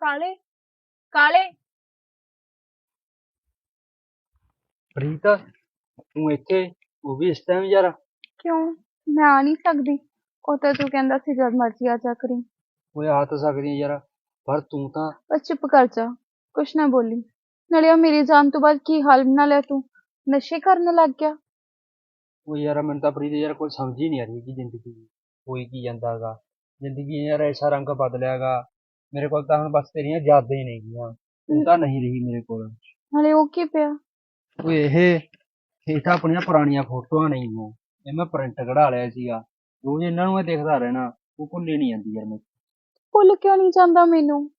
ਕਾਲੇ ਕਾਲੇ। ਪ੍ਰੀਤ ਤੂੰ ਇੱਥੇ ਉਹ ਵੀ ਇਸ ਟਾਈਮ ਯਾਰ। ਕਿਉਂ? ਮੈਂ ਆ ਨਹੀਂ ਸਕਦੀ। ਉਹ ਤਾਂ ਤੂੰ ਕਹਿੰਦਾ ਸੀ ਜਦ ਮਰਜ਼ੀ ਆ ਜਾ ਕਰੀ। ਓਏ ਆ ਤਾਂ ਸਕਦੀ ਆਂ ਯਾਰ ਪਰ ਤੂੰ ਤਾਂ ਬਸ ਚੁੱਪ ਕਰ ਜਾ ਕੁਛ ਨਾ ਬੋਲੀ। ਨਾਲੇ ਆਹ ਮੇਰੀ ਜਾਨ ਤੋਂ ਬਾਅਦ ਕੀ ਹਾਲ ਬਣਾ ਲਿਆ ਤੂੰ? ਨਸ਼ੇ ਕਰਨ ਲੱਗ ਗਿਆ। ਉਹ ਯਾਰ ਮੈਨੂੰ ਤਾਂ ਪ੍ਰੀਤ ਯਾਰ ਕੋਈ ਸਮਝ ਹੀ ਨਹੀਂ ਆ ਰਹੀ ਕਿ ਜ਼ਿੰਦਗੀ ਦੀ। ਹੋਈ ਕੀ ਜ਼ਿੰਦਗੀ ਨੇ ਯਾਰ ਐਸਾ ਰੰਗ ਬਦਲਿਆਗਾ ਮੇਰੇ ਕੋਲ ਤਾਂ ਹੁਣ ਬਸ ਤੇਰੀਆਂ ਯਾਦਾਂ ਹੀ ਨਹੀਂ ਗਈਆਂ ਤੂੰ ਤਾਂ ਨਹੀਂ ਰਹੀ ਮੇਰੇ ਕੋਲ। ਨਾਲੇ ਉਹ ਕੀ ਪਿਆ? ਓਏ ਇਹ ਇਹ ਤਾਂ ਆਪਣੀਆਂ ਪੁਰਾਣੀਆਂ ਫੋਟੋਆਂ ਨਹੀਂ ਗੀਆਂ ਇਹ ਮੈਂ ਪ੍ਰਿੰਟ ਕਢਾ ਲਿਆ ਸੀਗਾ। ਰੋਜ਼ ਇਹਨਾਂ ਨੂੰ ਮੈਂ ਦੇਖਦਾ ਰਹਿਣਾ ਉਹ ਭੁੱਲੇ ਨਹੀਂ ਜਾਂਦੀ ਯਾਰ ਮੈਂ। ਭੁੱਲ ਕਿਉਂ ਨਹੀਂ ਜਾਂਦਾ ਮੈਨੂੰ?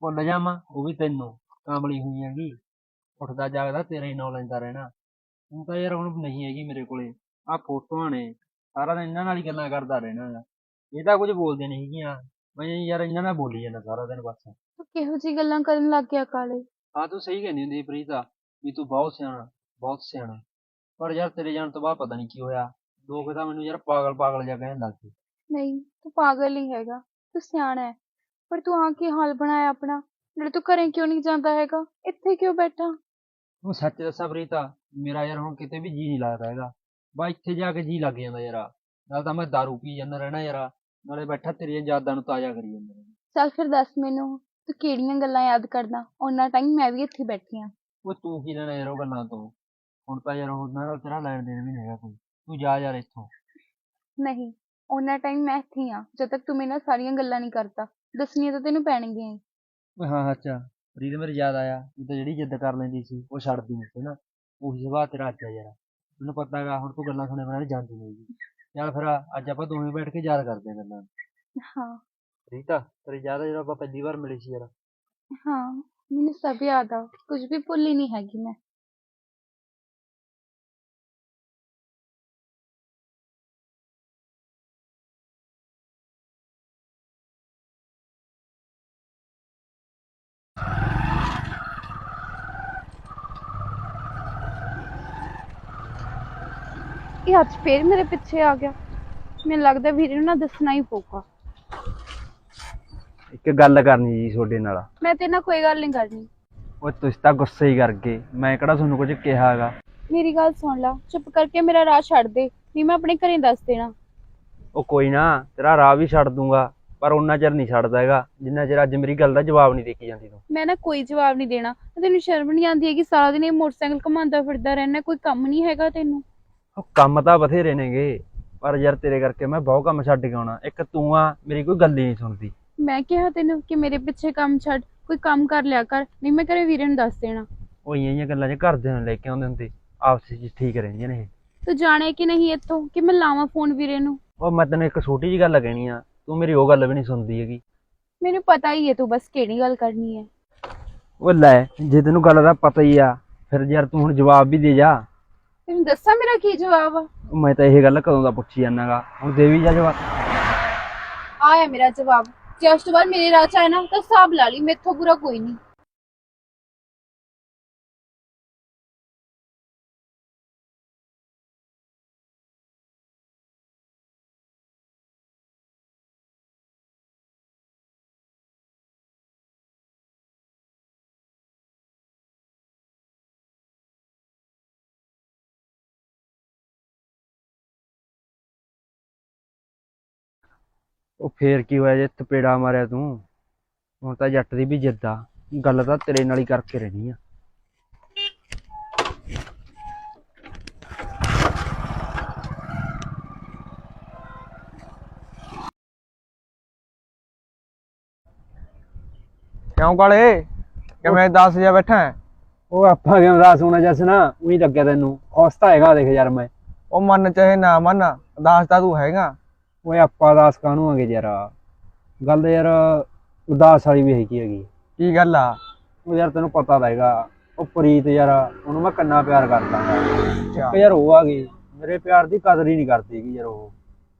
ਭੁੱਲ ਜਾਵਾਂ ਉਹ ਵੀ ਤੈਨੂੰ ਕਾਮਲੀ ਹੋਈ ਹੈਗੀ। ਉੱਠਦਾ ਜਾਗਦਾ ਤੇਰਾ ਹੀ ਨਾਂ ਲੈਂਦਾ ਰਹਿਣਾ। ਤੂੰ ਤਾਂ ਯਾਰ ਹੁਣ ਨਹੀਂ ਹੈਗੀ ਮੇਰੇ ਕੋਲੇ। ਆਹ ਫੋਟੋਆਂ ਨੇ ਸਾਰਾ ਦਿਨ ਇਹਨਾਂ ਨਾਲ ਹੀ ਗੱਲਾਂ ਕਰਦਾ ਰਹਿਣਾ। ਗਾ ਇਹ ਤਾਂ ਕੁਝ ਬੋਲਦੇ ਨਹੀਂ ਹੈਗੀਆਂ। ਮੈਂ ਯਾਰ ਇਹਨਾਂ ਨਾਲ ਬੋਲੀ ਜਾਂਦਾ ਸਾਰਾ ਦਿਨ ਬਸ। ਤੂੰ ਕਿਹੋ ਜੀ ਗੱਲਾਂ ਕਰਨ ਲੱਗ ਗਿਆ ਕਾਲੇ? ਹਾਂ ਤੂੰ ਸਹੀ ਕਹਿੰਦੀ ਹੁੰਦੀ ਸੀ ਪ੍ਰੀਤਾ ਵੀ ਤੂੰ ਬਹੁਤ ਸਿਆਣਾ ਬਹੁਤ ਸਿਆਣਾ। ਪਰ ਯਾਰ ਤੇਰੇ ਜਾਣ ਤੋਂ ਬਾਅਦ ਪਤਾ ਨਹੀਂ ਕੀ ਹੋਇਆ। ਲੋਕ ਤਾਂ ਮੈਨੂੰ ਯਾਰ ਪਾਗਲ ਪਾਗਲ ਜਿਹਾ ਕਹਿਣ ਲੱਗ ਗਏ। ਨਹੀਂ ਤੂੰ ਪਾਗਲ ਹੀ ਹੈਗਾ ਤੂੰ ਸਿਆਣਾ ਹੈ। ਪਰ ਤੂੰ ਆ ਕੀ ਹਾਲ ਬਣਾਇਆ ਆਪਣਾ ਨਾਲੇ ਤੂੰ ਘਰੇ ਕਿਉਂ ਨਹੀਂ ਜਾਂਦਾ ਹੈਗਾ? ਇੱਥੇ ਕਿਉਂ ਬੈਠਾ? ਤੂੰ ਸੱਚ ਦੱਸਾਂ ਪ੍ਰੀਤਾ ਮੇਰਾ ਯਾਰ ਹੁਣ ਕਿਤੇ ਵੀ ਜੀ ਨਹੀਂ ਲੱਗਦਾ ਹੈਗਾ। ਬਾ ਇੱਥੇ ਜਾ ਕੇ ਜੀ ਲੱਗ ਜਾਂਦਾ ਯਾਰ। ਨਾਲ ਤਾਂ ਮੈਂ ਦਾਰੂ ਪੀ ਜਾਂਦਾ ਰਹਿਣਾ ਯਾਰ। ਨਾਲੇ ਬੈਠਾ ਤੇਰੀਆਂ ਯਾਦਾਂ ਨੂੰ ਤਾਜ਼ਾ ਕਰੀ ਜਾਂਦਾ। ਚੱਲ ਫਿਰ ਦੱਸ ਮੈਨੂੰ ਤੂੰ ਕਿਹੜੀਆਂ ਗੱਲਾਂ ਯਾਦ ਕਰਦਾ? ਉਹਨਾਂ ਟਾਈਮ ਮੈਂ ਵੀ ਇੱਥੇ ਬੈਠੀ ਆ। ਉਹ ਤੂੰ ਕੀ ਲੈਣਾ ਯਾਰ ਉਹ ਗੱਲਾਂ ਤੋਂ? ਹੁਣ ਤਾਂ ਯਾਰ ਉਹਨਾਂ ਨਾਲ ਤੇਰਾ ਲੈਣ ਦੇਣ ਵੀ ਨਹੀਂ ਹੈਗਾ ਕੋਈ। ਤੂੰ ਜਾ ਯਾਰ ਇੱਥੋਂ। ਨਹੀਂ ਉਹਨਾਂ ਟਾਈਮ ਮੈਂ ਇੱਥੇ ਹੀ ਆ ਜਦ ਤੱਕ ਤੂੰ ਮੇਰੇ ਨਾਲ ਸਾਰੀਆਂ ਗੱਲਾਂ ਨਹੀਂ ਕਰਦਾ ਦੱਸਣੀਆਂ ਤਾਂ ਤੈਨੂੰ ਪੈਣਗੀਆਂ ਹੀ ਓਏ ਹਾਂ ਅੱਛਾ। ਪ੍ਰੀਤ ਮੇਰੇ ਯਾਦ ਆਇਆ ਤੂੰ ਤਾਂ ਜਿਹੜੀ ਜਿੱਦ ਕਰ ਲੈਂਦੀ ਸੀ ਉਹ ਛੱਡਦੀ ਨਹੀਂ ਸੀ ਨਾ। ਉਹੀ ਸੁਭਾਅ ਤੇਰਾ ਅੱਜ ਆ ਯਾਰ। ਮੈਨੂੰ ਪਤਾ ਹੈਗਾ ਹੁਣ ਤੂੰ ਗੱਲਾਂ ਸੁਣੇ ਬਣਾ ਜਾਂਦੀ ਨਹੀਂ ਹੈਗੀ। ਚੱਲ ਫਿਰ ਅੱਜ ਆਪਾਂ ਦੋਵੇਂ ਬੈਠ ਕੇ ਯਾਦ ਕਰਦੇ ਹਾਂ ਗੱਲਾਂ ਹਾਂ। ਪ੍ਰੀਤਾ ਤੇਰੀ ਯਾਦ ਆ ਜਦੋਂ ਆਪਾਂ ਪਹਿਲੀ ਵਾਰ ਮਿਲੇ ਸੀ ਯਾਰ। ਹਾਂ ਮੈਨੂੰ ਸਭ ਯਾਦ ਆ। ਕੁਝ ਵੀ ਭੁੱਲੀ ਨਹੀਂ ਹੈਗੀ ਮੈਂ। ਇਹ ਅੱਜ ਫੇਰ ਮੇਰੇ ਪਿੱਛੇ ਆ ਗਿਆ। ਮੈਨੂੰ ਲੱਗਦਾ ਵੀਰੇ ਨੂੰ ਨਾ ਦੱਸਣਾ ਹੀ ਪਊਗਾ। ਇੱਕ ਗੱਲ ਕਰਨੀ ਜੀ ਤੁਹਾਡੇ ਨਾਲ। ਮੈਂ ਤੇਰੇ ਨਾਲ ਕੋਈ ਗੱਲ ਨਹੀਂ ਕਰਨੀ। ਓਏ ਤੁਸੀਂ ਤਾਂ ਗੁੱਸੇ ਹੀ ਕਰ ਗਏ। ਮੈਂ ਕਿਹੜਾ ਤੁਹਾਨੂੰ ਕੁਝ ਕਿਹਾ ਹੈਗਾ? ਮੇਰੀ ਗੱਲ ਸੁਣ ਲਾ। ਚੁੱਪ ਕਰਕੇ ਮੇਰਾ ਰਾਹ ਛੱਡ ਦੇ। ਨਹੀਂ ਮੈਂ ਆਪਣੇ ਘਰੇ ਦੱਸ ਦੇਣਾ। ਉਹ ਕੋਈ ਨਾ ਤੇਰਾ ਰਾਹ ਵੀ ਛੱਡ ਦੂੰਗਾ ਪਰ ਉਹਨਾਂ ਚਿਰ ਨਹੀਂ ਛੱਡਦਾ ਹੈਗਾ ਜਿੰਨਾ ਚਿਰ ਅੱਜ ਮੇਰੀ ਗੱਲ ਦਾ ਜਵਾਬ ਨਹੀਂ ਦੇ ਕੇ ਜਾਂਦੀ ਤੂੰ। ਮੈਂ ਨਾ ਕੋਈ ਜਵਾਬ ਨਹੀਂ ਦੇਣਾ। ਤੈਨੂੰ ਸ਼ਰਮ ਨਹੀਂ ਆਉਂਦੀ ਹੈਗੀ ਸਾਰਾ ਦਿਨ ਇਹ ਮੋਟਰਸਾਈਕਲ ਘੁਮਾਉਂਦਾ ਫਿਰਦਾ ਰਹਿਣਾ ਕੋਈ ਕੰਮ ਨਹੀਂ ਹੈਗਾ ਤੈਨੂੰ। ਉਹ ਕੰਮ ਤਾਂ ਬਥੇਰੇ ਨੇਗੇ ਪਰ ਯਾਰ ਤੇਰੇ ਕਰਕੇ ਮੈਂ ਬਹੁਤ ਕੰਮ ਛੱਡ ਕੇ ਆਉਣਾ। ਇੱਕ ਤੂੰ ਆ ਮੇਰੀ ਕੋਈ ਗੱਲ ਹੀ ਨਹੀਂ ਸੁਣਦੀ। ਮੈਂ ਕਿਹਾ ਤੈਨੂੰ ਕਿ ਮੇਰੇ ਪਿੱਛੇ ਕੰਮ ਛੱਡ ਕੋਈ ਕੰਮ ਕਰ ਲਿਆ ਕਰ ਨਹੀਂ ਮੈਂ ਘਰੇ ਵੀਰੇ ਨੂੰ ਦੱਸ ਦੇਣਾ। ਉਹ ਇਹੀਆਂ ਗੱਲਾਂ ਜੇ ਘਰਦਿਆਂ ਨੂੰ ਲੈ ਕੇ ਆਉਂਦੇ ਹੁੰਦੇ ਆਪਸ ਵਿੱਚ ਠੀਕ ਰਹਿੰਦੀਆਂ ਨੇ ਇਹ। ਤੂੰ ਜਾਣੇ ਕਿ ਨਹੀਂ ਇੱਥੋਂ ਕਿ ਮੈਂ ਲਾਵਾਂ ਫੋਨ ਵੀਰੇ ਨੂੰ? ਉਹ ਮੈਂ ਤੈਨੂੰ ਇੱਕ ਛੋਟੀ ਜਿਹੀ ਗੱਲ ਕਹਿਣੀ ਆ ਤੂੰ ਮੇਰੀ ਉਹ ਗੱਲ ਵੀ ਨਹੀਂ ਸੁਣਦੀ ਹੈਗੀ। ਮੈਨੂੰ ਪਤਾ ਹੀ ਹੈ ਤੂੰ ਬਸ ਕਿਹੜੀ ਗੱਲ ਕਰਨੀ ਹੈ। ਉਹ ਲੈ ਜੇ ਤੈਨੂੰ ਗੱਲ ਦਾ ਪਤਾ ਹੀ ਆ ਫਿਰ ਯਾਰ ਤੂੰ ਹੁਣ ਜਵਾਬ ਵੀ ਦੇ ਜਾ। ਤੈਨੂੰ ਦੱਸਾਂ ਮੇਰਾ ਕੀ ਜਵਾਬ ਆ? ਮੈਂ ਤਾਂ ਇਹ ਗੱਲ ਕਦੋਂ ਦਾ ਪੁੱਛੀ ਜਾਂਦਾਗਾ ਹੁਣ ਦੇ ਵੀ ਜਾ ਜਵਾਬ। ਆਇਆ ਮੇਰਾ ਜਵਾਬ। ਜੇ ਉਸ ਤੋਂ ਬਾਅਦ ਮੇਰੇ ਰਾਹ ਚ ਆਇਆ ਨਾ ਤਾਂ ਹਿਸਾਬ ਲਾ ਲਈ ਮੇਥੋਂ ਬੁਰਾ ਕੋਈ ਨਹੀਂ। ਉਹ ਫੇਰ ਕੀ ਹੋਇਆ ਜੇ ਥਪੇੜਾ ਮਾਰਿਆ ਤੂੰ? ਹੁਣ ਤਾਂ ਜੱਟ ਦੀ ਵੀ ਜਿੱਦ ਆ। ਗੱਲ ਤਾਂ ਤੇਰੇ ਨਾਲ ਹੀ ਕਰਕੇ ਰਹਿਣੀ ਆ। ਕਿਉਂ ਕਾਲੇ? ਕਿਵੇਂ 10 ਵਜੇ ਬੈਠਾ ਹੈ? ਉਹ ਆਪਾਂ ਕਿਉਂ ਹੋਣਾ ਜਸਨਾ ਉਹੀ ਲੱਗਿਆ ਤੈਨੂੰ। ਹੌਸਤਾ ਹੈਗਾ ਦੇਖ ਯਾਰ ਮੈਂ। ਉਹ ਮੰਨ ਚਾਹੇ ਨਾ ਮੰਨ ਦੱਸ ਤਾਂ ਤੂੰ ਹੈਗਾ। ਓਏ ਆਪਾਂ ਦਾਸ ਕਾਹਨੂੰ ਆਗੇ ਯਾਰ? ਗੱਲ ਯਾਰ ਉਦਾਸ ਵਾਲੀ ਵੀ ਹੈਗੀ ਹੈਗੀ। ਕੀ ਗੱਲ ਆ? ਉਹ ਯਾਰ ਤੈਨੂੰ ਪਤਾ ਤਾਂ ਹੈਗਾ ਉਹ ਪ੍ਰੀਤ ਯਾਰ ਉਹਨੂੰ ਮੈਂ ਕੰਨਾ ਪਿਆਰ ਅੱਛਾ। ਇੱਕ ਯਾਰ ਉਹ ਆ ਗਈ ਮੇਰੇ ਪਿਆਰ ਦੀ ਕਦਰ ਹੀ ਨਹੀਂ ਕਰਦੀ ਹੈਗੀ ਯਾਰ ਉਹ।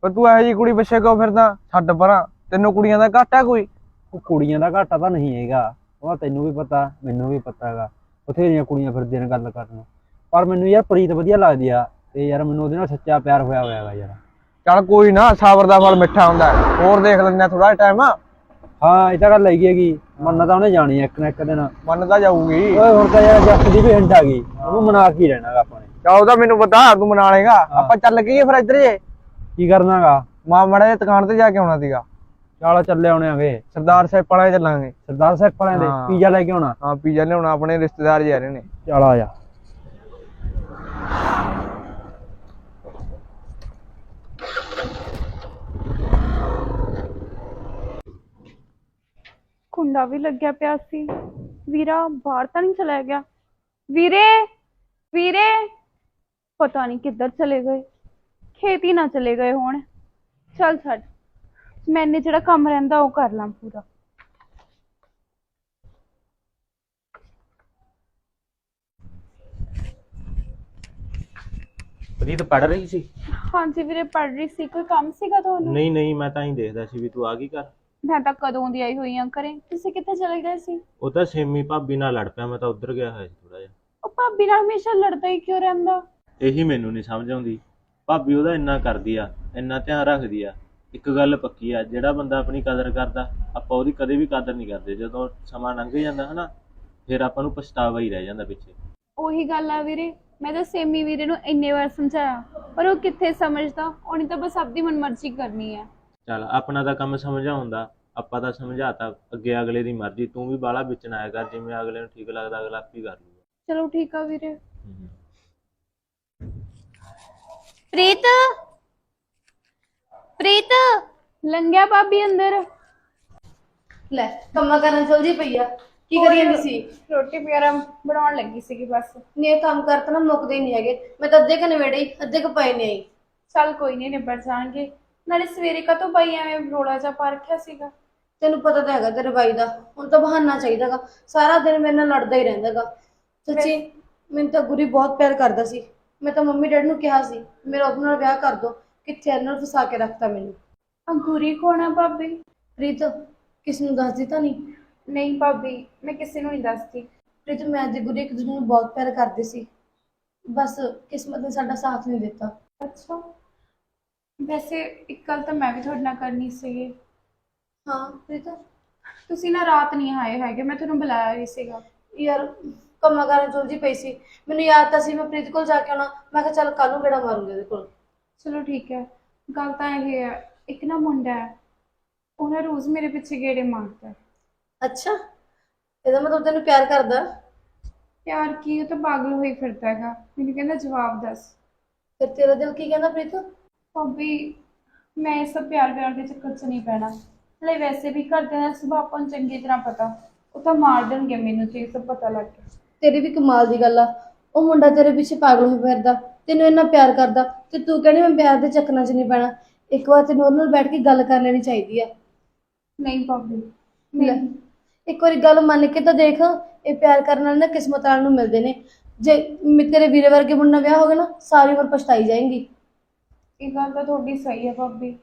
ਪਰ ਤੂੰ ਇਹੋ ਜੀ ਕੁੜੀ ਪਿੱਛੇ ਕਿਉਂ ਫਿਰਦਾ? ਛੱਡ ਪਰਾਂ ਤੈਨੂੰ ਕੁੜੀਆਂ ਦਾ ਘਾਟਾ ਕੋਈ? ਉਹ ਕੁੜੀਆਂ ਦਾ ਘਾਟਾ ਤਾਂ ਨਹੀਂ ਹੈਗਾ ਉਹ ਤੈਨੂੰ ਵੀ ਪਤਾ ਮੈਨੂੰ ਵੀ ਪਤਾ ਹੈਗਾ ਬਥੇਰੀਆਂ ਕੁੜੀਆਂ ਫਿਰਦੀਆਂ ਨੇ ਗੱਲ ਕਰਨ ਪਰ ਮੈਨੂੰ ਯਾਰ ਪ੍ਰੀਤ ਵਧੀਆ ਲੱਗਦੀ ਆ ਤੇ ਯਾਰ ਮੈਨੂੰ ਉਹਦੇ ਨਾਲ ਸੱਚਾ ਪਿਆਰ ਹੋਇਆ ਹੋਇਆ ਹੈਗਾ ਯਾਰ। ਚੱਲ ਕੋਈ ਨਾ ਸਾਬਰ ਦਾ ਫਲ ਮਿੱਠਾ ਹੁੰਦਾ ਹੈ। ਹੋਰ ਦੇਖ ਲੈਂਦੇ ਥੋੜਾ ਟਾਈਮ ਹਾਂ ਇਹ ਤਾਂ ਗੱਲ ਹੈਗੀ ਹੈਗੀ। ਮੰਨ ਤਾਂ ਉਹਨੇ ਜਾਣੀ ਇੱਕ ਨਾ ਇੱਕ ਦਿਨ। ਮੰਨਦਾ ਜਾਊਗੀ। ਓਏ ਹੁਣ ਤਾਂ ਯਾਰ ਜੱਟ ਦੀ ਵੀ ਆ ਗਈ। ਉਹਨੂੰ ਮਨਾ ਕੇ ਹੀ ਰਹਿਣਾ ਗਾ ਆਪਾਂ ਨੇ? ਚਾ ਉਹਦਾ ਮੈਨੂੰ ਪਤਾ ਤੂੰ ਮਨਾ ਲੇਗਾ ਆਪਾਂ ਚੱਲ ਗਏ ਫਿਰ ਇੱਧਰ ਜੇ। ਕੀ ਕਰਨਾਗਾ? ਮਾਂ ਮੜਾ ਦੀ ਦੁਕਾਨ ਤੇ ਜਾ ਕੇ ਆਉਣਾ ਸੀਗਾ। ਚੱਲ ਚੱਲੇ ਆਉਣੇ ਆਗੇ। ਸਰਦਾਰ ਸਾਹਿਬ ਪੜਾ ਚੱਲਾਂਗੇ। ਸਰਦਾਰ ਸਾਹਿਬ ਵਾਲਿਆਂ ਦੇ ਹਾਂ। ਪੀਜ਼ਾ ਲੈ ਕੇ ਆਉਣਾ? ਹਾਂ ਪੀਜ਼ਾ ਲਿਆਉਣਾ ਆਪਣੇ ਰਿਸ਼ਤੇਦਾਰ ਜਾ ਰਹੇ ਨੇ। ਚੱਲ ਆ ਕੁੰਡਾ ਵੀ ਲੱਗਿਆ ਪਿਆ ਸੀ। ਵੀਰਾ ਬਾਹਰ ਤਾਂ ਨਹੀਂ ਚਲਾ ਗਿਆ। ਵੀਰੇ ਵੀਰੇ! ਪਤਾ ਨਹੀਂ ਕਿੱਧਰ ਚਲੇ ਗਏ। ਖੇਤੀ ਨਾ ਚਲੇ ਗਏ ਹੋਣ। ਚੱਲ ਛੱਡ। ਮੈਨੇ ਜਿਹੜਾ ਕੰਮ ਰਹਿੰਦਾ ਉਹ ਕਰ ਲਾਂ ਪੂਰਾ। ਪ੍ਰੀਤ ਪੜ ਰਹੀ ਸੀ? ਹਾਂਜੀ ਵੀਰੇ ਪੜ ਰਹੀ ਸੀ। ਕੋਈ ਕੰਮ ਸੀਗਾ ਤੁਹਾਨੂੰ? ਨਹੀਂ ਨਹੀਂ ਮੈਂ ਤਾਂ ਹੀ ਦੇਖਦਾ ਸੀ ਵੀ ਤੂੰ ਆ ਗਈ ਕਰ ਮੈਂ ਤਾਂ ਕਦੋਂ ਦੀ ਆਈ ਹੋਈ ਆਂ ਘਰੇ? ਤੁਸੀਂ ਕਿੱਥੇ ਚਲੇ ਗਏ ਸੀ? ਉਹ ਤਾਂ ਸੇਮੀ ਭਾਬੀ ਨਾਲ ਲੜ ਪਿਆ ਮੈਂ ਤਾਂ ਉੱਧਰ ਗਿਆ ਹੋਇਆ ਸੀ ਥੋੜਾ ਜਿਹਾ। ਉਹ ਭਾਬੀ ਨਾਲ ਹਮੇਸ਼ਾ ਲੜਦਾ ਹੀ ਕਿਉਂ ਰਹਿੰਦਾ? ਇਹੀ ਮੈਨੂੰ ਨਹੀਂ ਸਮਝ ਆਉਂਦੀ। ਭਾਬੀ ਉਹਦਾ ਇੰਨਾ ਕਰਦੀ ਆ ਇੰਨਾ ਧਿਆਨ ਰੱਖਦੀ ਆ। ਇੱਕ ਗੱਲ ਪੱਕੀ ਆ ਜਿਹੜਾ ਬੰਦਾ ਆਪਣੀ ਕਦਰ ਕਰਦਾ ਆਪਾਂ ਉਹਦੀ ਕਦੇ ਵੀ ਕਦਰ ਨਹੀਂ ਕਰਦੇ। ਜਦੋਂ ਸਮਾਂ ਲੰਘ ਜਾਂਦਾ ਹਨਾ ਫਿਰ ਆਪਾਂ ਨੂੰ ਪਛਤਾਵਾ ਹੀ ਰਹਿ ਜਾਂਦਾ ਪਿੱਛੇ। ਉਹੀ ਗੱਲ ਆ ਵੀਰੇ ਮੈਂ ਤਾਂ ਸੇਮੀ ਵੀਰੇ ਨੂੰ ਇੰਨੇ ਵਾਰ ਸਮਝਾਇਆ। ਪਰ ਉਹ ਕਿੱਥੇ ਸਮਝਦਾ? ਉਹਨੇ ਤਾਂ ਬਸ ਆਪਦੀ ਮਨਮਰਜ਼ੀ ਕਰਨੀ ਹੈ ਚੱਲ ਆਪਣਾ ਤਾਂ ਕੰਮ ਸਮਝਾਉਣ ਦਾ ਆਪਾਂ ਤਾਂ ਸਮਝਾਤਾ ਅੱਗੇ ਅਗਲੇ ਦੀ ਮਰਜ਼ੀ ਤੂੰ ਵੀ ਬਾਹਲਾ ਵਿੱਚ ਨਾ ਆਇਆ ਕਰ ਜਿਵੇਂ ਅਗਲੇ ਨੂੰ ਠੀਕ ਲੱਗਦਾ ਅਗਲਾ ਆਪੇ ਕਰ ਲੂਗਾ। ਚਲੋ ਠੀਕ ਆ ਵੀਰੇ। ਹਮ। ਪ੍ਰੀਤ? ਪ੍ਰੀਤ? ਲੰਘਿਆ ਭਾਬੀ ਅੰਦਰ। ਲੈ ਕੰਮਾਂ ਕਰਨ ਚਲ ਜੀ ਪਈ ਆ। ਕੀ ਕਰੀ ਜਾਂਦੀ ਸੀ? ਰੋਟੀ ਵਗੈਰਾ ਬਣਾਉਣ ਲੱਗੀ ਸੀਗੀ ਬਸ। ਨੇ ਇਹ ਕੰਮ ਕਰਤਾ ਨਾ ਮੁੱਕਦੇ ਹੀ ਨਹੀਂ ਹੈਗੇ। ਮੈਂ ਤਾਂ ਅੱਧੇ ਕ ਨਵੇੜੇ ਹੀ ਅੱਧੇ ਕ ਪਏ ਨੇ। ਚੱਲ ਕੋਈ ਨਹੀਂ ਨਿਬੜ ਜਾਣਗੇ। ਨਾਲੇ ਸਵੇਰੇ ਕਦੋਂ ਬਾਈ ਐਵੇਂ ਰੋਲਾ ਜਾ ਪਾ ਰੱਖਿਆ ਸੀਗਾ? ਤੈਨੂੰ ਪਤਾ ਤਾਂ ਹੈਗਾ ਤੇਰੇ ਬਾਈ ਦਾ ਹੁਣ ਤਾਂ ਬਹਾਨਾ ਚਾਹੀਦਾਗਾ ਸਾਰਾ ਦਿਨ ਮੇਰੇ ਨਾਲ ਲੜਦਾ ਹੀ ਰਹਿੰਦਾਗਾ। ਸੱਚੀ ਮੈਨੂੰ ਤਾਂ ਗੁਰੀ ਬਹੁਤ ਪਿਆਰ ਕਰਦਾ ਸੀ। ਮੈਂ ਤਾਂ ਮੰਮੀ ਡੈਡੀ ਨੂੰ ਕਿਹਾ ਸੀ ਮੇਰਾ ਉਹਦੇ ਨਾਲ ਵਿਆਹ ਕਰ ਦੋ ਕਿੱਥੇ ਇਹਨਾਂ ਨੂੰ ਫਸਾ ਕੇ ਰੱਖਤਾ ਮੈਨੂੰ। ਅੰਗੂਰੀ ਕੌਣ ਆ ਭਾਬੀ? ਪ੍ਰੀਤ ਕਿਸ ਨੂੰ ਦੱਸਦੀ ਤਾਂ ਨਹੀਂ? ਨਹੀਂ ਭਾਬੀ ਮੈਂ ਕਿਸੇ ਨੂੰ ਨਹੀਂ ਦੱਸਦੀ। ਪ੍ਰੀਤ ਮੈਂ ਤੇ ਗੁਰੀ ਇੱਕ ਦੂਜੇ ਨੂੰ ਬਹੁਤ ਪਿਆਰ ਕਰਦੇ ਸੀ। ਬਸ ਕਿਸਮਤ ਨੇ ਸਾਡਾ ਸਾਥ ਨਹੀਂ ਦਿੱਤਾ। ਅੱਛਾ। ਵੈਸੇ ਇੱਕ ਗੱਲ ਤਾਂ ਮੈਂ ਵੀ ਤੁਹਾਡੇ ਨਾਲ ਕਰਨੀ ਸੀਗੀ। ਹਾਂ ਪ੍ਰੀਤ ਤੁਸੀਂ ਨਾ ਰਾਤ ਨਹੀਂ ਆਏ ਹੈਗੇ ਮੈਂ ਤੁਹਾਨੂੰ ਬੁਲਾਇਆ ਵੀ ਸੀਗਾ। ਯਾਰ ਕੰਮਾਂ ਕਾਰਾਂ ਜੀ ਪਈ ਸੀ। ਮੈਨੂੰ ਯਾਦ ਤਾਂ ਸੀ ਮੈਂ ਪ੍ਰੀਤ ਕੋਲ ਜਾ ਕੇ ਆਉਣਾ। ਮੈਂ ਕਿਹਾ ਚੱਲ ਕੱਲ ਨੂੰ ਗੇੜਾ ਮਾਰੂੰਗੀ ਉਹਦੇ ਕੋਲ। ਚਲੋ ਠੀਕ ਹੈ। ਗੱਲ ਤਾਂ ਇਹ ਹੈ ਇੱਕ ਨਾ ਮੁੰਡਾ ਹੈ ਉਹ ਨਾ ਰੋਜ਼ ਮੇਰੇ ਪਿੱਛੇ ਗੇੜੇ ਮਾਰਦਾ ਹੈ। ਅੱਛਾ ਇਹਦਾ ਮਤਲਬ ਤੈਨੂੰ ਪਿਆਰ ਕਰਦਾ? ਪਿਆਰ ਕੀ ਉਹ ਤਾਂ ਪਾਗਲ ਹੋਈ ਫਿਰਦਾ ਹੈਗਾ। ਮੈਨੂੰ ਕਹਿੰਦਾ ਜਵਾਬ ਦੱਸ। ਫਿਰ ਤੇਰਾ ਦਿਲ ਕੀ ਕਹਿੰਦਾ ਪ੍ਰੀਤ? ਭਾਬੀ ਮੈਂ ਇਸ ਸਭ ਪਿਆਰ ਪਿਆਰ ਦੇ ਚੱਕਰ 'ਚ ਨਹੀਂ ਪੈਣਾ। ਹਲੇ ਵੈਸੇ ਵੀ ਘਰਦਿਆਂ ਦਾ ਸੁਭਾਅ ਆਪਾਂ ਨੂੰ ਚੰਗੀ ਤਰ੍ਹਾਂ ਪਤਾ। ਉਹ ਤਾਂ ਮਾਰ ਦੇਣਗੇ ਮੈਨੂੰ ਜੇ ਇਹ ਸਭ ਪਤਾ ਲੱਗ ਗਿਆ। ਤੇਰੀ ਵੀ ਕਮਾਲ ਦੀ ਗੱਲ ਆ। ਉਹ ਮੁੰਡਾ ਤੇਰੇ ਪਿੱਛੇ ਪਾਗਲ ਹੋਈ ਫਿਰਦਾ। ਤੈਨੂੰ ਇੰਨਾ ਪਿਆਰ ਕਰਦਾ ਤੇ ਤੂੰ ਕਹਿੰਦੀ ਮੈਂ ਪਿਆਰ ਦੇ ਚੱਕਰਾਂ 'ਚ ਨਹੀਂ ਪੈਣਾ। ਇੱਕ ਵਾਰ ਤੈਨੂੰ ਉਹਦੇ ਨਾਲ ਬੈਠ ਕੇ ਗੱਲ ਕਰ ਲੈਣੀ ਚਾਹੀਦੀ ਆ। ਨਹੀਂ ਭਾਬੀ ਲੈ, ਨਹੀਂ। ਇੱਕ ਵਾਰੀ ਗੱਲ ਮੰਨ ਕੇ ਤਾਂ ਦੇਖ। ਇਹ ਪਿਆਰ ਕਰਨ ਨਾਲ ਨਾ ਕਿਸਮਤ ਵਾਲਿਆਂ ਨੂੰ ਮਿਲਦੇ ਨੇ। ਜੇ ਮੇ- ਤੇਰੇ ਵੀਰੇ ਵਰਗੇ ਮੁੰਡੇ ਵਿਆਹ ਹੋ ਗਿਆ ਨਾ ਸਾਰੀ ਉਮਰ ਪਛਤਾਈ ਜਾਏਂਗੀ। ਇਹ ਗੱਲ ਤਾਂ ਤੁਹਾਡੀ ਸਹੀ ਹੈ ਭਾਬੀ।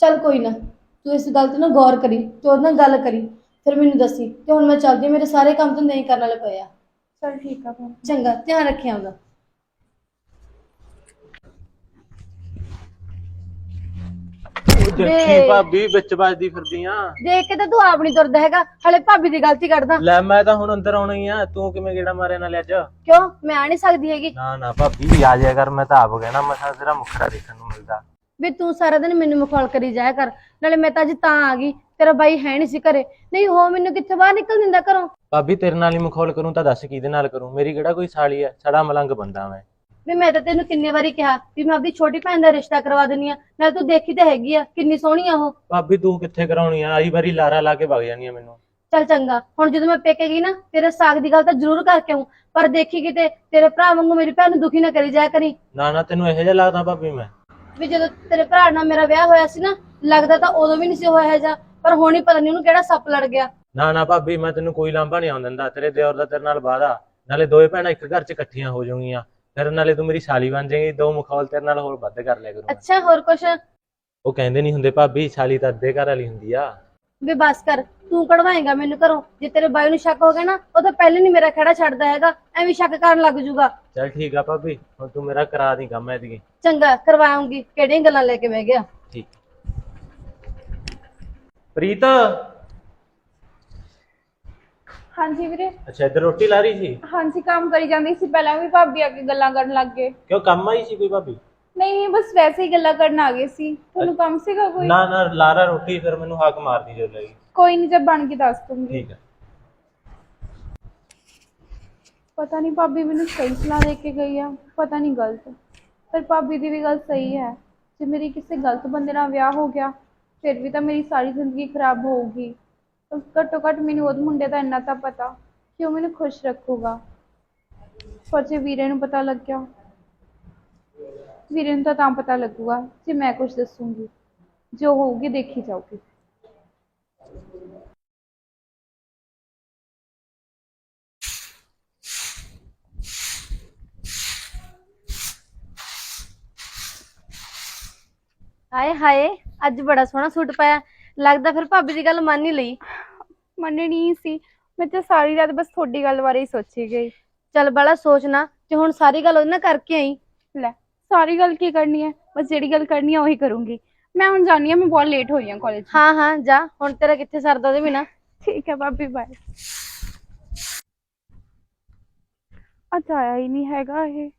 ਚੱਲ ਕੋਈ ਨਾ ਤੂੰ ਇਸ ਗੱਲ ਤੇ ਨਾ ਗੌਰ ਕਰੀ ਤੇ ਉਹਦੇ ਨਾਲ ਗੱਲ ਕਰੀ ਫਿਰ ਮੈਨੂੰ ਦੱਸੀ ਤੇ ਹੁਣ ਮੈਂ ਚੱਲਦੀ ਹਾਂ ਮੇਰੇ ਸਾਰੇ ਕੰਮ ਤਾਂ ਨਹੀਂ ਕਰਨ ਵਾਲੇ ਪਏ ਆ। ਚਲ ਠੀਕ ਆ ਫਿਰ ਚੰਗਾ ਧਿਆਨ ਰੱਖਿਆ ਉਹਦਾ। ਦੇਖੀ ਭਾਬੀ ਵਿੱਚ ਵੱਜਦੀ ਫਿਰਦੀ ਆ ਦੇਖ ਕੇ ਤਾਂ ਤੂੰ ਆਪ ਨਹੀਂ ਤੁਰਦਾ ਹੈਗਾ। ਹਲੇ ਭਾਬੀ ਦੀ ਗਲਤੀ ਕੱਢਦਾ। ਲੈ ਮੈਂ ਤਾਂ ਹੁਣ ਅੰਦਰ ਆਉਣਾ ਹੀ ਆ। ਤੂੰ ਕਿਵੇਂ ਗੇੜਾ ਮਾਰਿਆ ਨਾਲੇ ਅੱਜ? ਕਿਉਂ? ਮੈਂ ਆ ਨਹੀਂ ਸਕਦੀ ਹੈਗੀ। ਨਾ ਨਾ ਭਾਬੀ ਆ ਜਾਇਆ ਕਰ। ਮੈਂ ਤਾਂ ਆਪ ਕਹਿਣਾ ਮੈਂ ਤਾਂ ਤੇਰਾ ਮੁਖੜਾ ਦੇਖਣ ਨੂੰ ਮਿਲਦਾ। ਵੀ ਤੂੰ ਸਾਰਾ ਦਿਨ ਮੈਨੂੰ ਮਖੌਲ ਕਰੀ ਜਾਇਆ ਕਰ। ਨਾਲੇ ਮੈਂ ਤਾਂ ਅੱਜ ਤਾਂ ਆ ਗਈ। ਤੇਰਾ ਬਾਈ ਹੈ ਨਹੀਂ ਸੀ ਘਰੇ। ਨਹੀਂ ਹੋ ਮੈਨੂੰ ਕਿੱਥੇ ਬਾਹਰ ਨਿਕਲ ਦਿੰਦਾ ਘਰੋਂ? ਭਾਬੀ ਤੇਰੇ ਨਾਲ ਹੀ ਮਖੌਲ ਕਰੂੰ ਤਾਂ ਦੱਸ ਕਿਹਦੇ ਨਾਲ ਕਰੂੰ? ਮੇਰੀ ਕਿਹੜਾ ਕੋਈ ਸਾਲੀ ਐ ਸਾਡਾ ਮਲੰਗ ਬੰਦਾ ਮੈਂ। ਵੀ ਮੈਂ ਤਾਂ ਤੈਨੂੰ ਕਿੰਨੇ ਵਾਰੀ ਕਿਹਾ ਵੀ ਮੈਂ ਆਪਣੀ ਛੋਟੀ ਭੈਣ ਦਾ ਰਿਸ਼ਤਾ ਕਰਵਾ ਦਿੰਨੀ ਆ ਨਾਲ ਤੂੰ ਦੇਖੀ ਤਾਂ ਹੈਗੀ ਆ ਕਿੰਨੀ ਸੋਹਣੀ ਆ ਉਹ। ਭਾਬੀ ਤੂੰ ਕਿੱਥੇ ਕਰਾਉਣੀ ਆ? ਆਈ ਵਾਰੀ ਲਾਰਾ ਲਾ ਕੇ ਵਗ ਜਾਨੀ ਆ ਮੈਨੂੰ। ਚੱਲ ਚੰਗਾ ਹੁਣ ਜਦੋਂ ਮੈਂ ਪੇਕੇ ਗਈ ਨਾ ਤੇਰੇ ਸਾਗ ਦੀ ਗੱਲ ਤਾਂ ਜ਼ਰੂਰ ਕਰਕੇ ਆਊਂ। ਪਰ ਦੇਖੀ ਕਿਤੇ ਤੇਰੇ ਭਰਾ ਵਾਂਗੂ ਮੇਰੀ ਭੈਣ ਨੂੰ ਦੁਖੀ ਨਾ ਕਰੀ ਜਾਇਆ ਕਰੀ। ਨਾ ਨਾ ਤੈਨੂੰ ਇਹੋ ਜਿਹਾ ਲੱਗਦਾ ਭਾਬੀ ਮੈਂ? ਵੀ ਜਦੋਂ ਤੇਰੇ ਭਰਾ ਨਾਲ ਮੇਰਾ ਵਿਆਹ ਹੋਇਆ ਸੀ ਨਾ ਲੱਗਦਾ ਤਾਂ ਉਦੋਂ ਵੀ ਨਹੀਂ ਸੀ ਹੋਇਆ ਜਾ ਪਰ ਹੁਣ ਹੀ ਪਤਾ ਨਹੀਂ ਉਹਨੂੰ ਕਿਹੜਾ ਸੱਪ ਲੜ ਗਿਆ। ਨਾ ਨਾ ਭਾਬੀ ਮੈਂ ਤੈਨੂੰ ਕੋਈ ਲਾਂਭਾ ਨਹੀਂ ਆਉਣ ਦਿੰਦਾ। ਤੇਰੇ ਦਿਓਰ ਦਾ ਤੇਰੇ ਨਾਲ ਵਾਦਾ ਨਾਲੇ ਦੋਵੇਂ ਭੈਣਾਂ ਇੱਕ ਘਰ 'ਚ ਇਕੱਠੀਆਂ ਹੋ ਜਾਊਗੀਆਂ। ਫਿਰ ਨਾਲੇ ਤੂੰ ਮੇਰੀ ਸਾਲੀ ਬਣ ਜਾਏਗੀ ਦੋ ਮਖੌਲ ਤੇਰੇ ਨਾਲ ਹੋਰ ਵੱਧ ਕਰ ਲਿਆ ਕਰੂੰ ਮੈਂ। ਅੱਛਾ ਹੋਰ ਕੁਛ? ਉਹ ਕਹਿੰਦੇ ਨਹੀਂ ਹੁੰਦੇ ਭਾਬੀ ਸਾਲੀ ਤਾਂ ਅੱਧੇ ਘਰ ਵਾਲੀ ਹੁੰਦੀ ਆ। ਵੀ ਬਸ ਕਰ ਤੂੰ ਕਢਵਾਏਗਾ ਮੈਨੂੰ ਘਰੋਂ। ਜੇ ਤੇਰੇ ਬਾਈ ਨੂੰ ਸ਼ੱਕ ਹੋ ਗਿਆ ਨਾ ਉਹ ਤਾਂ ਪਹਿਲੇ ਨਹੀਂ ਮੇਰਾ ਖੜਾ ਛੱਡਦਾ ਹੈਗਾ ਐਵੇਂ ਸ਼ੱਕ ਕਰਨ ਲੱਗ ਜੂਗਾ। ਚੱਲ ਠੀਕ ਆ ਭਾਬੀ ਹੁਣ ਤੂੰ ਮੇਰਾ ਕਰਾ ਦੀ ਕੰਮ ਐਤਕੀ। ਚੰਗਾ ਕਰਵਾਉਂਗੀ। ਕਿਹੜੀਆਂ ਗੱਲਾਂ ਲੈ ਕੇ ਬਹਿ ਗਿਆ? ਠੀਕ। ਪ੍ਰੀਤ! ਹਾਂਜੀ ਵੀਰੇ। ਅੱਛਾ ਇੱਧਰ ਰੋਟੀ ਲਾ ਰਹੀ ਸੀ? ਹਾਂਜੀ ਕੰਮ ਕਰੀ ਜਾਂਦੀ ਸੀ। ਪਹਿਲਾਂ ਵੀ ਭਾਬੀ ਆ ਕੇ ਗੱਲਾਂ ਕਰਨ ਲੱਗ ਗਏ। ਕਿਉਂ ਕੰਮ ਆਈ ਸੀ ਕੋਈ ਭਾਬੀ? ਨਹੀਂ ਬਸ ਵੈਸੇ ਹੀ ਗੱਲਾਂ ਕਰਨ ਆ ਗਏ ਸੀ। ਤੁਹਾਨੂੰ ਕੰਮ ਸੀਗਾ ਕੋਈ? ਨਾ ਨਾ ਲਾਰਾ ਰੋਟੀ ਫਿਰ ਮੈਨੂੰ ਹਾਕ ਮਾਰਦੀ ਜੋ ਲੱਗੀ ਕੋਈ ਨਹੀਂ ਜਦ ਬਣ ਕੇ ਦੱਸ ਦੂੰਗੀ। ਠੀਕ ਹੈ ਪਤਾ ਨਹੀਂ ਭਾਬੀ ਮੈਨੂੰ ਸਹੀ ਸਲਾਹ ਦੇ ਕੇ ਗਈ ਆ ਪਤਾ ਨਹੀਂ ਗਲਤ। ਪਰ ਭਾਬੀ ਦੀ ਵੀ ਗੱਲ ਸਹੀ ਹੈ। ਜੇ ਮੇਰੀ ਕਿਸੇ ਗਲਤ ਬੰਦੇ ਨਾਲ ਵਿਆਹ ਹੋ ਗਿਆ ਫਿਰ ਵੀ ਤਾਂ ਮੇਰੀ ਸਾਰੀ ਜ਼ਿੰਦਗੀ ਖਰਾਬ ਹੋਊਗੀ। ਘੱਟੋ ਘੱਟ ਮੈਨੂੰ ਉਹ ਮੁੰਡੇ ਦਾ ਇੰਨਾ ਤਾਂ ਪਤਾ ਕਿ ਉਹ ਮੈਨੂੰ ਖੁਸ਼ ਰੱਖੂਗਾ। ਪਰ ਜੇ ਵੀਰੇ ਨੂੰ ਪਤਾ ਲੱਗ ਗਿਆ ਵੀਰੇ ਨੂੰ ਤਾਂ ਤਾਂ ਪਤਾ ਲੱਗੂਗਾ ਜੇ ਮੈਂ ਕੁਝ ਦੱਸੂਗੀ। ਜੋ ਹੋਊਗੀ, ਦੇਖੀ ਜਾਊਗੀ। ਹਾਏ ਹਾਏ, ਅੱਜ ਬੜਾ ਸੋਹਣਾ ਸੂਟ ਪਾਇਆ। ਲੱਗਦਾ ਫਿਰ ਭਾਬੀ ਦੀ ਗੱਲ ਮੰਨ ਹੀ ਲਈ। ਮੰਨਣੀ ਹੀ ਸੀ। ਮੈਂ ਤਾਂ ਸਾਰੀ ਰਾਤ ਬਸ ਤੁਹਾਡੀ ਗੱਲ ਬਾਰੇ ਹੀ ਸੋਚੀ ਗਈ। ਚੱਲ ਬੜਾ ਸੋਚ ਨਾ ਤੇ ਹੁਣ ਸਾਰੀ ਗੱਲ ਉਹਦੇ ਨਾਲ ਕਰਕੇ ਆਈ। ਲੈ ਸਾਰੀ ਗੱਲ ਕੀ ਕਰਨੀ ਹੈ? ਬਸ ਜਿਹੜੀ ਗੱਲ ਕਰਨੀ ਹੈ ਉਹੀ ਕਰੂੰਗੀ। ਮੈਂ ਹੁਣ ਜਾਣੀ ਹਾਂ ਮੈਂ ਬਹੁਤ ਲੇਟ ਹੋਈ ਹਾਂ ਕਾਲਜ ਹਾਂ ਹਾਂ ਜਾ ਹੁਣ ਤੇਰਾ ਕਿੱਥੇ ਸਰਦਾ ਉਹਦੇ ਬਿਨਾ? ਠੀਕ ਹੈ ਭਾਬੀ ਬਾਏ ਅੱਜ ਆਇਆ ਹੀ ਨਹੀਂ ਹੈਗਾ ਇਹ।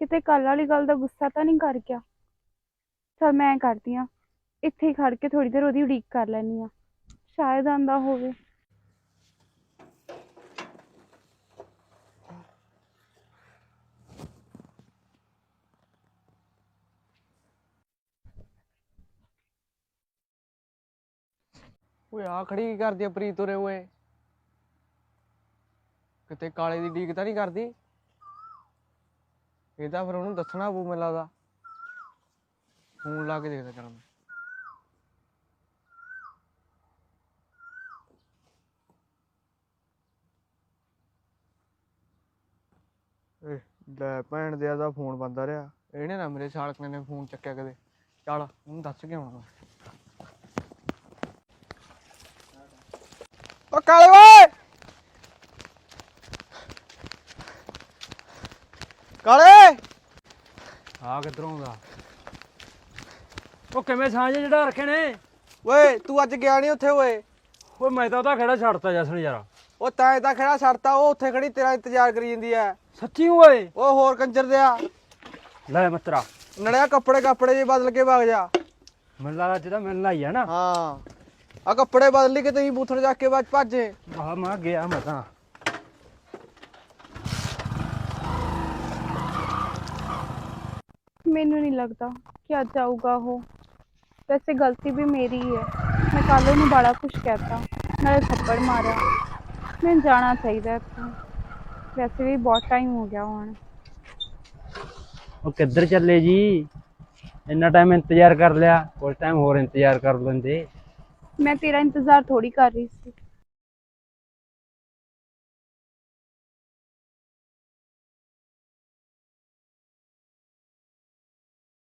ਕਿਤੇ ਕੱਲ ਵਾਲੀ ਗੱਲ ਦਾ ਗੁੱਸਾ ਤਾਂ ਨਹੀਂ ਕਰ ਗਿਆ। ਚਲ ਮੈਂ ਕਰਦੀ ਹਾਂ। ਇੱਥੇ ਹੀ ਖੜ ਕੇ ਥੋੜੀ ਦੇਰ ਉਹਦੀ ਉਡੀਕ ਕਰ ਲੈਣੀ ਆ ਸ਼ਾਇਦ ਆਂਦਾ ਹੋਵੇ। ਓਏ ਆ ਖੜੀ ਕੀ ਕਰਦੀ ਆ ਪ੍ਰੀਤ ਉਰੇ ਓਏ? ਕਿਤੇ ਕਾਲੇ ਦੀ ਡੀਕ ਤਾਂ ਨਹੀਂ ਕਰਦੀ? ਇਹ ਤਾਂ ਫਿਰ ਉਹਨੂੰ ਦੱਸਣਾ ਪਊ ਮੈਨੂੰ ਲੱਗਦਾ। ਫੋਨ ਲਾ ਕੇ ਦੇਖਦਾ ਕਰਾਂ ਮੈਂ। ਏ ਲੈ ਭੈਣ ਦੇ ਦਾ ਫੋਨ ਬੰਦਾ ਰਿਹਾ। ਇਹਨੇ ਨਾ ਮੇਰੇ ਸਾਲਕ ਨੇ ਫੋਨ ਚੱਕਿਆ ਕਦੇ। ਚੱਲ ਉਹਨੂੰ ਦੱਸ ਕੇ ਆਉਣਾ ਮੈਂ। ਓ ਕਾਲੇ ਓਏ। ਕਾਲੇ। ਆ ਕਿੱਧਰੋਂ ਆਉਂਦਾ? ਉਹ ਕਿਵੇਂ ਸਾਂਝੇ ਜਿਹੜਾ ਰੱਖੇ ਨੇ? ਓਏ ਤੂੰ ਅੱਜ ਗਿਆ ਨਹੀਂ ਉੱਥੇ ਓਏ। ਓਏ ਮੈਂ ਤਾਂ ਉਹਦਾ ਖੜਾ ਛੱਡਤਾ ਜਸਨ ਯਾਰ। ਉਹ ਤਾਂ ਤਾਂ ਖੜਾ ਛੱਡਤਾ ਉਹ ਉੱਥੇ ਖੜੀ ਤੇਰਾ ਇੰਤਜ਼ਾਰ ਕਰੀ ਜਾਂਦੀ ਐ। ਸੱਚੀ ਓਏ? ਉਹ ਹੋਰ ਕੰਜਰ ਦਿਆ ਲੈ ਮਤਰਾ। ਨੜਿਆ ਕੱਪੜੇ ਕੱਪੜੇ ਜੇ ਬਦਲ ਕੇ ਵਗ ਜਾ। ਮੈਨੂੰ ਲੱਗਦਾ ਤਾਂ ਮਿਲਣਾ ਹੀ ਆ ਨਾ। ਹਾਂ। ਆ ਕੱਪੜੇ ਬਦਲ ਕਿ ਤਹੀਂ ਬੂਥਣ ਜਾ ਕੇ ਬਾਅਦ ਭੱਜੇ ਆ ਮੈਂ ਗਿਆ ਮੈਂ ਤਾਂ। ਮੈਨੂੰ ਨਹੀਂ ਲੱਗਦਾ ਕਿ ਅੱਜ ਆਊਗਾ ਉਹ। ਵੈਸੇ ਗਲਤੀ ਵੀ ਮੇਰੀ ਹੀ ਹੈ। ਮੈਂ ਕੱਲ ਉਹਨੂੰ ਬੜਾ ਕੁਝ ਕਹਿਤਾ ਨਾਲੇ ਥੱਪੜ ਮਾਰਿਆ। ਮੈਨੂੰ ਜਾਣਾ ਚਾਹੀਦਾ ਇੱਥੋਂ। ਵੈਸੇ ਵੀ ਬਹੁਤ ਟਾਈਮ ਹੋ ਗਿਆ ਹੁਣ। ਉਹ ਕਿੱਧਰ ਚੱਲੇ ਜੀ? ਇੰਨਾ ਟਾਈਮ ਇੰਤਜ਼ਾਰ ਕਰ ਲਿਆ। ਕੁਝ ਟਾਈਮ ਹੋਰ ਇੰਤਜ਼ਾਰ ਕਰ ਲੈਂਦੇ। ਮੈਂ ਤੇਰਾ ਇੰਤਜ਼ਾਰ ਥੋੜੀ ਕਰ ਰਹੀ ਸੀ।